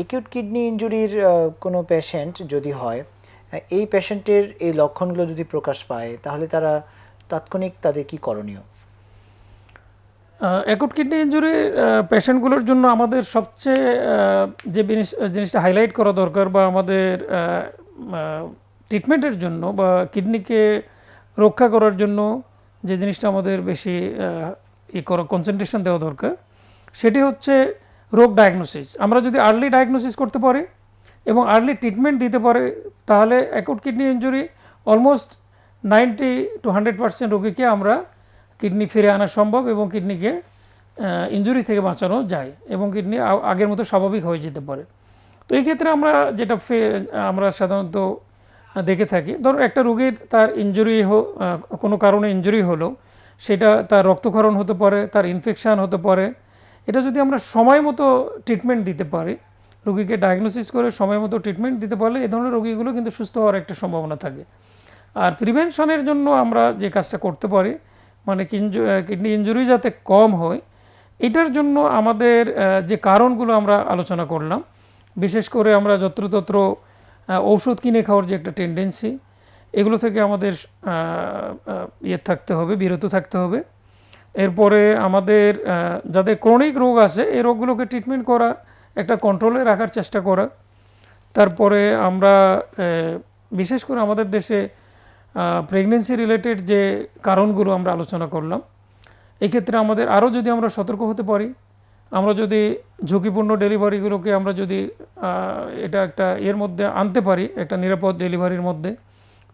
Acute kidney ইনজুরির কোনো patient যদি হয় এই পেশেন্টের এই লক্ষণগুলো যদি প্রকাশ পায়, তাহলে তারা তাৎক্ষণিক তাদের কি করণীয়? অ্যাকুট কিডনি ইঞ্জুরি পেশেন্টগুলোর জন্য আমাদের সবচেয়ে যে জিনিস জিনিসটা হাইলাইট করা দরকার বা আমাদের ট্রিটমেন্টের জন্য বা কিডনিকে রক্ষা করার জন্য যে জিনিসটা আমাদের বেশি ই করা কনসেন্ট্রেশন দেওয়া দরকার, সেটি হচ্ছে রোগ ডায়াগনোসিস আমরা যদি আর্লি ডায়াগনোসিস করতে পারি এবং আর্লি ট্রিটমেন্ট দিতে পারে, তাহলে acute kidney injury almost ninety to hundred percent রোগীকে আমরা কিডনি ফিরে আনা সম্ভব এবং কিডনিকে ইঞ্জুরি থেকে বাঁচানো যায় এবং কিডনি আগের মতো স্বাভাবিক হয়ে যেতে পারে। তো এই ক্ষেত্রে আমরা যেটা ফে- আমরা সাধারণত দেখে থাকি, ধরুন একটা রোগীর তার ইঞ্জুরি কোনো কারণে ইঞ্জুরি হলো, সেটা তার রক্তক্ষরণ হতে পারে, তার ইনফেকশান হতে পারে এটা যদি আমরা সময় মতো ট্রিটমেন্ট দিতে পারি, রোগীকে ডায়াগনোসিস করে সময় মতো ট্রিটমেন্ট দিতে পারলে এ ধরনের রোগীগুলো কিন্তু সুস্থ হওয়ার একটা সম্ভাবনা থাকে। আর প্রিভেনশনের জন্য আমরা যে কাজটা করতে পারি মানে কিডনি ইঞ্জুরি যাতে কম হয়, এটার জন্য আমাদের যে কারণগুলো আমরা আলোচনা করলাম, বিশেষ করে আমরা যত্রতত্র ঔষধ কিনে খাওয়ার যে একটা টেন্ডেন্সি এগুলো থেকে আমাদের ইয়ে থাকতে হবে, বিরত থাকতে হবে। এরপরে আমাদের যাদের ক্রনিক রোগ আছে, এই রোগগুলোকে ট্রিটমেন্ট করা, একটা কন্ট্রোলে রাখার চেষ্টা করা। তারপরে আমরা বিশেষ করে আমাদের দেশে প্রেগনেন্সি রিলেটেড যে কারণগুলো আমরা আলোচনা করলাম, এক্ষেত্রে আমাদের আরও যদি আমরা সতর্ক হতে পারি, আমরা যদি ঝুঁকিপূর্ণ ডেলিভারিগুলোকে আমরা যদি এটা একটা এর মধ্যে আনতে পারি, একটা নিরাপদ ডেলিভারির মধ্যে,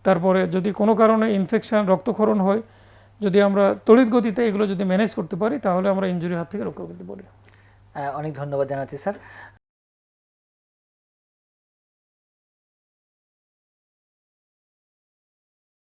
তারপরে যদি কোনো কারণে ইনফেকশান রক্তক্ষরণ হয় যদি আমরা তড়িৎ গতিতে এগুলো যদি ম্যানেজ করতে পারি, তাহলে আমরা ইঞ্জুরির হাত থেকে রক্ষা করতে পারি। অনেক ধন্যবাদ জানাচ্ছি স্যার